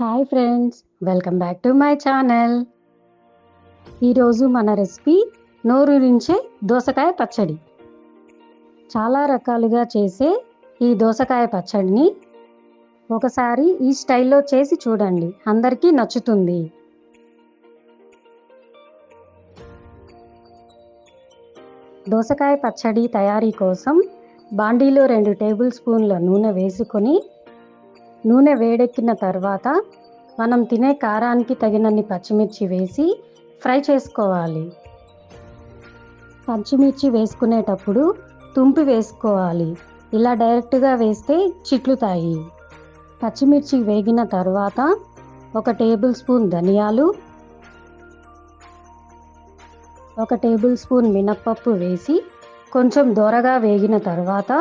Hi friends welcome back to my channel. ఈరోజు మన recipe నోరు నుంచే దోసకాయ పచ్చడి. చాలా రకాలుగా చేసే ఈ దోసకాయ పచ్చడిని ఒకసారి ఈ స్టైల్లో చేసి చూడండి అందరికీ నచ్చుతుంది. దోసకాయ పచ్చడి తయారీ కోసం బాండీలో రెండు టేబుల్ స్పూన్ల నూనె వేసుకొని నూనె వేడెక్కిన తర్వాత మనం తినే కారానికి తగినన్ని పచ్చిమిర్చి వేసి ఫ్రై చేసుకోవాలి. పచ్చిమిర్చి వేసుకునేటప్పుడు తుంపి వేసుకోవాలి. ఇలా డైరెక్ట్గా వేస్తే చిట్లుతాయి. పచ్చిమిర్చి వేగిన తర్వాత ఒక టేబుల్ స్పూన్ ధనియాలు ఒక టేబుల్ స్పూన్ మినప్పప్పు వేసి కొంచెం దోరగా వేగిన తర్వాత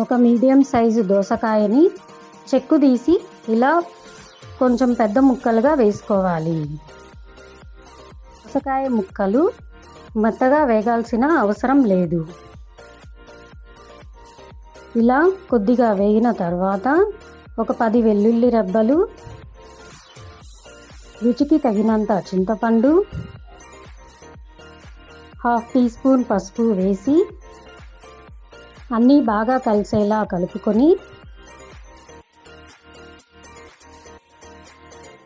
ఒక మీడియం సైజు దోసకాయని చెక్కు తీసి ఇలా కొంచెం పెద్ద ముక్కలుగా వేసుకోవాలి. దోసకాయ ముక్కలు మెత్తగా వేగాల్సిన అవసరం లేదు. ఇలా కొద్దిగా వేగిన తర్వాత ఒక పది వెల్లుల్లి రెబ్బలు రుచికి తగినంత చింతపండు హాఫ్ టీ స్పూన్ పసుపు వేసి అన్నీ బాగా కలిసేలా కలుపుకొని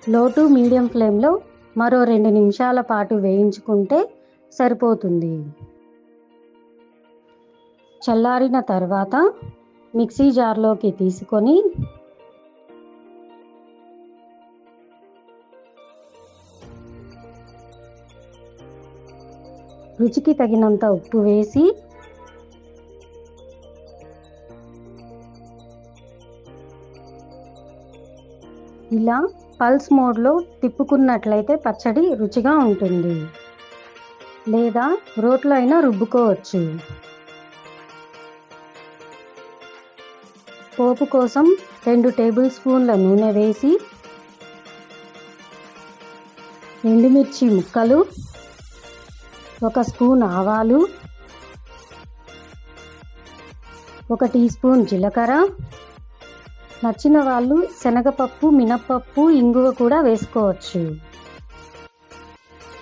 లో టు మీడియం ఫ్లేమ్లో మరో రెండు నిమిషాల పాటు వేయించుకుంటే సరిపోతుంది. చల్లారిన తర్వాత మిక్సీ జార్లోకి తీసుకొని రుచికి తగినంత ఉప్పు వేసి ఇలా పల్స్ మోడ్లో తిప్పుకున్నట్లయితే పచ్చడి రుచిగా ఉంటుంది. లేదా రోట్లో అయినా రుబ్బుకోవచ్చు. పోపు కోసం రెండు టేబుల్ స్పూన్ల నూనె వేసి ఎండుమిర్చి ముక్కలు ఒక స్పూన్ ఆవాలు ఒక టీ స్పూన్ జీలకర్ర నచ్చిన వాళ్ళు శనగపప్పు మినప్పప్పు ఇంగువ కూడా వేసుకోవచ్చు.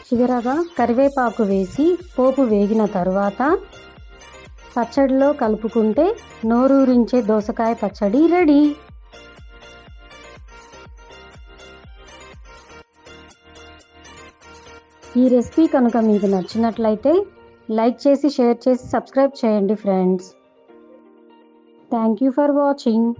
చివరగా కరివేపాకు వేసి పోపు వేగిన తరువాత పచ్చడిలో కలుపుకుంటే నోరూరించే దోసకాయ పచ్చడి రెడీ. ఈ రెసిపీ కనుక మీకు నచ్చినట్లయితే లైక్ చేసి షేర్ చేసి సబ్స్క్రైబ్ చేయండి friends. Thank you for watching.